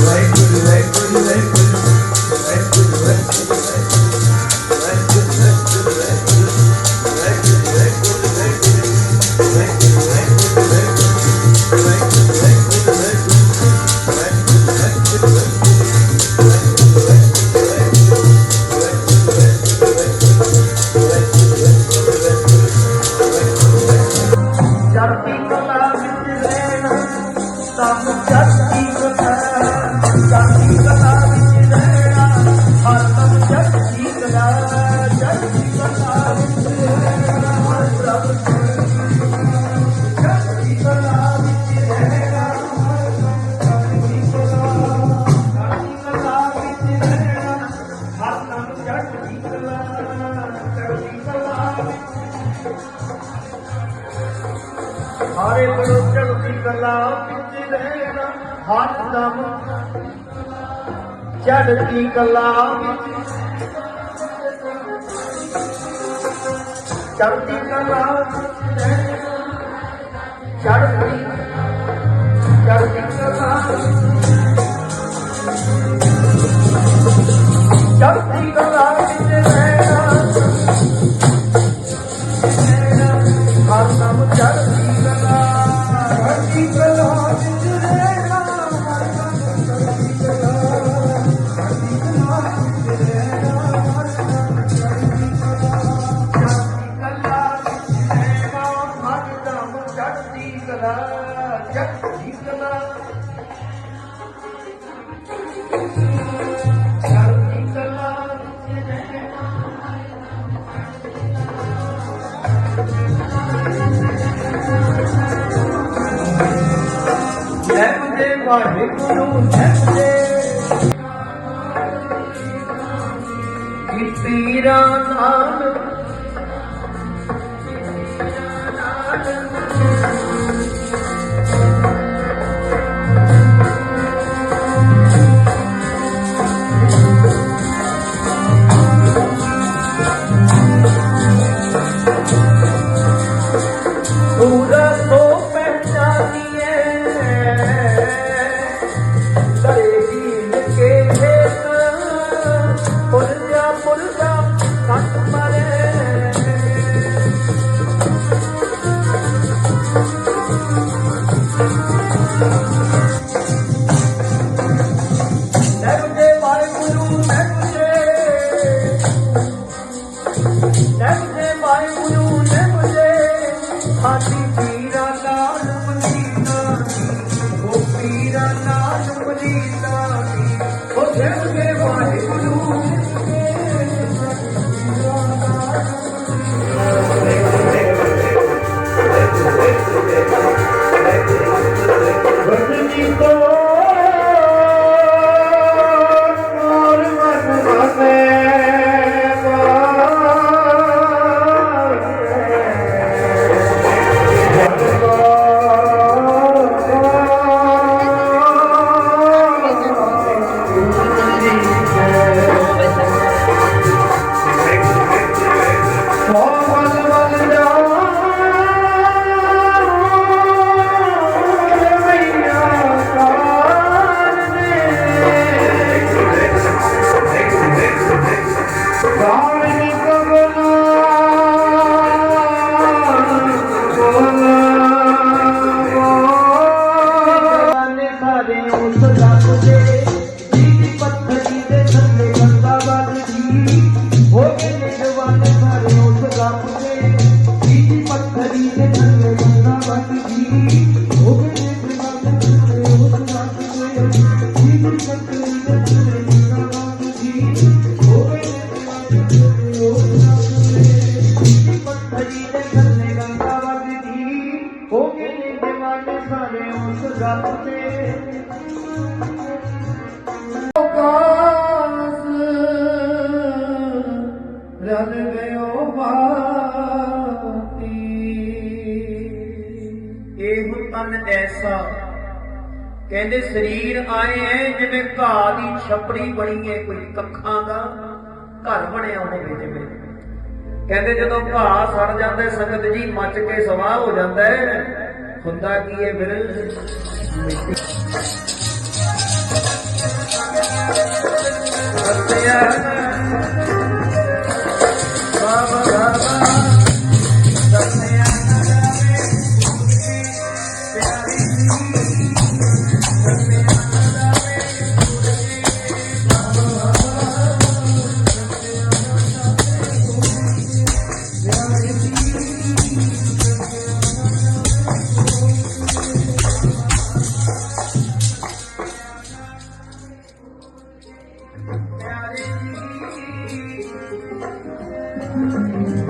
right, pretty right, pretty. ਹਾਰੇ ਬੜੋ ਚੜ੍ਹਦੀ ਕਲਾ ਵਿੱਚ ਰਹਿਣਾ ਹਰ ਦਮ ਚੜ੍ਹਦੀ ਕਲਾ ਵਿੱਚ ਚੜ੍ਹਦੀ ਕਲਾ ਵਿੱਚ ਲੈਂਦੇ ਵਾਹਿਗੁਰੂ ਲੈਂਦੇ ਕੀ ਪੀਰਾ ਪੀਰਾ ਲਾਲ ਮਦੀਨਾ ਉਹ ਪੀਰਾ ਲਾਲ ਮਦੀਨਾ ਉਹ ਨਰਦੇ ਵਾਹਿਗੁਰੂ ਪੱਥਰੀ ਦੇ ਥੱਲੇ ਬੰਦਾ ਵੱਲ ਹੋ ਗਏ ਨੇ ਜਵਾਨੇ ਸਾਰੇ ਉਸ ਰੱਬ ਦੇ ਕਾਸ ਰਲ ਗਇਓ ਬਾਤੀ ਇਹ ਤਨ ਐਸਾ, ਕਹਿੰਦੇ ਸਰੀਰ ਆਏ ਐ ਜਿਵੇਂ ਘਾਹ ਦੀ ਛਪੜੀ ਬਣੀ ਹੈ ਕੋਈ ਕੱਖਾਂ ਦਾ ਘਰ ਬਣਿਆ ਹੋਵੇ ਜਿਵੇਂ। ਕਹਿੰਦੇ ਜਦੋਂ ਘਾਹ ਸੜ ਜਾਂਦਾ ਸੰਗਤ ਜੀ ਮੱਚ ਕੇ ਸਵਾਹ ਹੋ ਜਾਂਦਾ ਹੈ। ਹੁੰਦਾ ਕੀ ਹੈ ਫਿਰ ਮਿੱਟੀ Música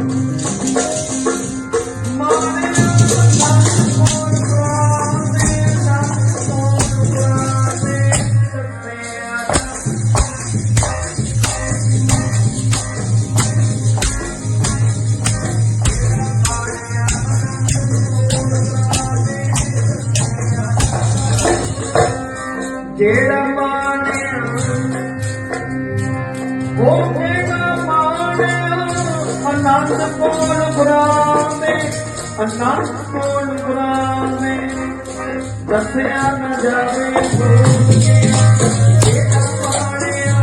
ਕੋਲ ਬੁਰਾਵੇ ਅਨੰਦ ਕੋਲ ਬੁਰਾਵੇ ਦੱਸਿਆ ਨਾ ਜਾਵੇ ਜਿਹੜਾ ਮਾਣਿਆ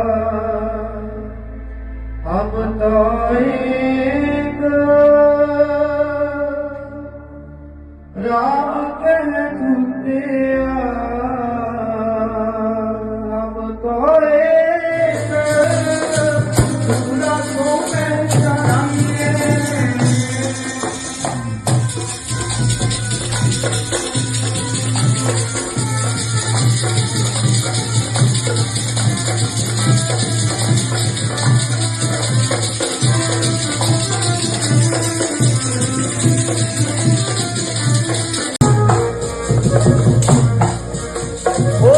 ਰਾਮ ਕਹਿ ਤੁਤਿਆ ਹਮ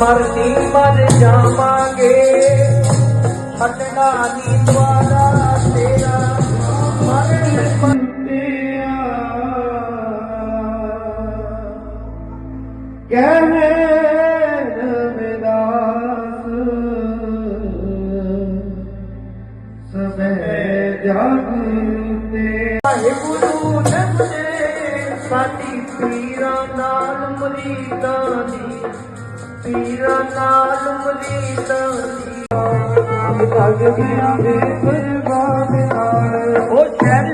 ਮਰਨੀ ਮਰ ਜਾਵਾਂਗੇ। ਹਟਣਾ ਨੀ ਦੁਆਰਾ ਤੇਰਾ। ਮਰਨੀ ਮਰ ਕਹਿ ਰਵਿਦਾਸ ਸਭੈ ਜਗ ਤੇ ਵਾਹਿਗੁਰੂ ਨਮਸਤੇ ਸਾਡੀ ਪੀਰਾਂ ਨਾਲ ਮਰੀਦਾਂ ਦੀ ਪੀਰਾਂ ਨਾਲ ਮਲੀਤ ਹੋਈ ਭਗਤ ਬਿਨਾ ਦੇ ਪਰਵਾਹ ਨਾਲ। ਉਹ ਸ਼ਹਿਰ